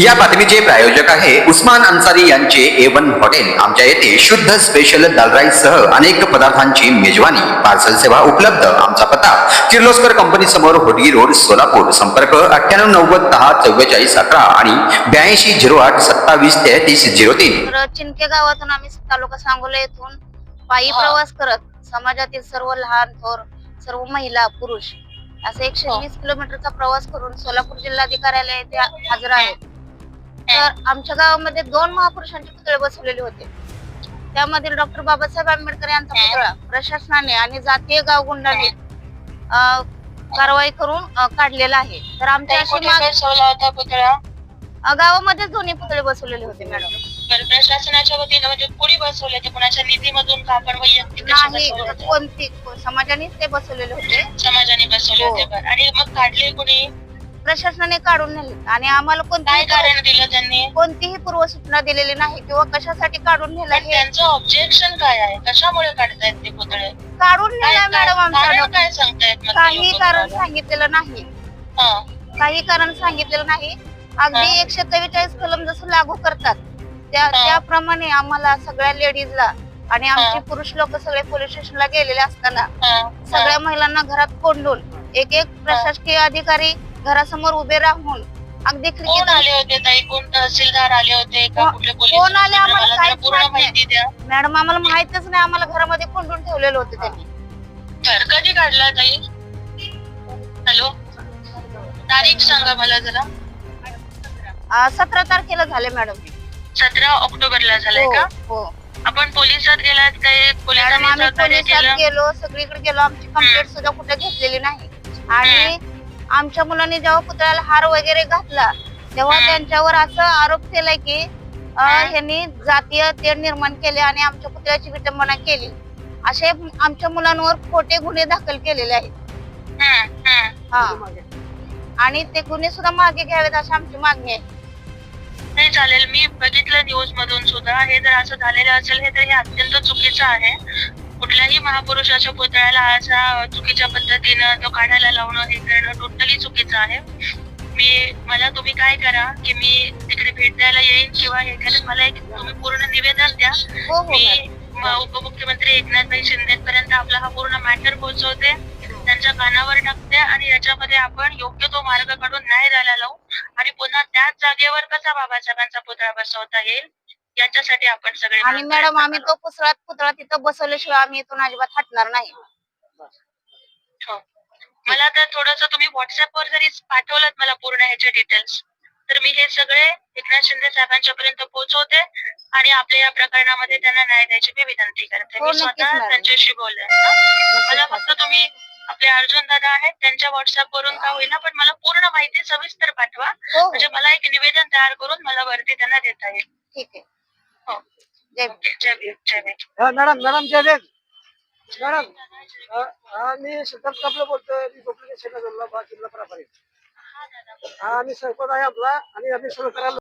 या बातमीचे प्रायोजक आहे उस्मान अन्सारी यांचे ए वन हॉटेल आमच्या येथे शुद्ध स्पेशल दाल राईस सह अनेक पदार्थांची मेजवानी पार्सल सेवा उपलब्ध आमचा पत्ता किर्लोस्कर कंपनी समोर होडगी रोड सोलापूर संपर्क अठ्ठ्याण्णव नव्वद दहा चव्वेचाळीस अकरा आणि ब्याऐंशी झिरो आठ सत्तावीस तेहतीस झिरो तीन चिनके गावातून आम्ही तालुका सांगोला येथून पायी. प्रवास करत समाजातील सर्व लहान थोर सर्व महिला पुरुष असं एकशे. वीस किलोमीटरचा प्रवास करून सोलापूर जिल्हाधिकार्यालय येथे हजर आहेत तर आमच्या गावामध्ये दोन महापुरुषांचे पुतळे बसवलेले होते. त्यामधील डॉक्टर बाबासाहेब आंबेडकर यांचा हा. पुतळा प्रशासनाने आणि जातीय गावगुंडाने कारवाई करून काढलेला आहे. तर आमच्या अशी माग- पुतळा? गावामध्येच दोन्ही पुतळे बसवलेले होते मॅडम. प्रशासनाच्या वतीनं म्हणजे कुणी बसवले ते कुणाच्या निधीमधून का आपण वैयक्तिक नाही? कोणती समाजानेच ते बसवलेले होते. समाजाने बसवले हो. होते बरं. आणि मग काढले कुणी? प्रशासनाने काढून नेले आणि आम्हाला काय कोणतीही कारण दिलं त्यांनी कोणतीही पूर्वसूचना दिलेली नाही किंवा कशासाठी काढून नेलं पण हे त्यांचं ऑब्जेक्शन काय आहे कशामुळे काढतायत ते पुतळे काढून काय नेलं मॅडम कारण आमच्याकडं काय सांगतायत मग ते काही लोकं कारण तुम्हाला? सांगितलेलं नाही हा. काही कारण सांगितलेलं नाही अगदी हा. एकशे चव्वेचाळीस कलम जसं लागू करतात त्या हा. त्याप्रमाणे आम्हाला सगळ्या लेडीजला आणि आमचे हा. पुरुष लोक सगळे पोलीस स्टेशनला गेलेले असताना हा. सगळ्या महिलांना घरात कोंडून एक एक प्रशासकीय अधिकारी घरासमोर उभे राहून. अगदी कोण खिडकीत आले होते ताई? कोण तहसीलदार आले होते का को- कुठले पोलीस कोण आले आम्हाला मला जरा काहीच पूर्ण माहीत द्या. मॅडम आम्हाला माहितच नाही. आम्हाला घरामध्ये कोंडून ठेवलेलं होतं त्यांनी. तर कधी काढला ताई? हॅलो? तारीख सांगा मला जरा. सतरा तारखेला झाले मॅडम. सतरा ऑक्टोबरला झालाय हो का? हो. आपण पोलिसात गेलात काय मॅडम पोलिसांनी आम्ही सहकार्य पोलिसात केलं. गेलो. सगळीकडे गेलो. आमची कंप्लेंट सुद्धा कुठे घेतलेली नाही. आणि आमच्या मुलांनी जेव्हा पुतळ्याला हार वगैरे घातला तेव्हा. त्यांच्यावर असं आरोप केलाय की. ह्यांनी जातीय तेढ निर्माण केले आणि आमच्या पुतळ्याची विटंबना केली असे आमच्या मुलांवर खोटे गुन्हे दाखल केलेले आहेत. हा आणि ते गुन्हे सुद्धा मागे घ्यावेत अशी आमची मागणी आहे नाही चालेल मी बघितलं न्यूज मधून सुद्धा हे जर असं झालेलं असेल हे तर हे अत्यंत चुकीचं आहे कुठल्याही महापुरुषाच्या पुतळ्याला अशा चुकीच्या पद्धतीनं तो काढायला लावणं हे करणं टोटली चुकीचं आहे. मी मला तुम्ही काय करा की मी तिकडे भेट द्यायला येईन किंवा हे करेन मला एक तुम्ही पूर्ण निवेदन द्या. हो हो मी उपमुख्यमंत्री एकनाथभाई शिंदे पर्यंत आपला हा पूर्ण मॅटर पोहोचवते. त्यांच्या कानावर टाकते आणि याच्यामध्ये आपण योग्य तो मार्ग काढून न्याय द्यायला लावू. आणि पुन्हा त्याच जागेवर कसा बाबासाहेबांचा पुतळा बसवता येईल? याच्यासाठी आपण सगळे आणि मिळून मॅडम प्रयत्न आम्ही करू. तो पुतळा पुतळा तिथं बसवल्याशिवाय आम्ही इथून अजिबात हटणार नाही. हो. मला तर थोडस तुम्ही व्हॉट्सअप वर जरी पाठवलं मला पूर्ण ह्याचे डिटेल्स तर मी हे सगळे एकनाथ शिंदे साहेबांच्या पर्यंत पोहोचवते आणि आपल्या या प्रकरणामध्ये त्यांना न्याय द्यायची मी विनंती करते. हो, मी नक्कीच स्वतः मॅडम. त्यांच्याशी बोलले मला फक्त तुम्ही आपले अर्जुन दादा आहेत त्यांच्या व्हॉट्सअप वरून का होईना पण मला पूर्ण माहिती सविस्तर पाठवा. हो हो. म्हणजे मला एक निवेदन तयार करून मला वरती त्यांना देता येईल. ठीक आहे. जय भीम. ओके जय मॅडम मॅडम जय देव मॅडम मी सिद्धार्थ कापले बोलतोय मी कोकणी शेतात बा जिल्हा प्रभारी हा मी सरपंच आहे आपला आणि आम्ही सगळं करायला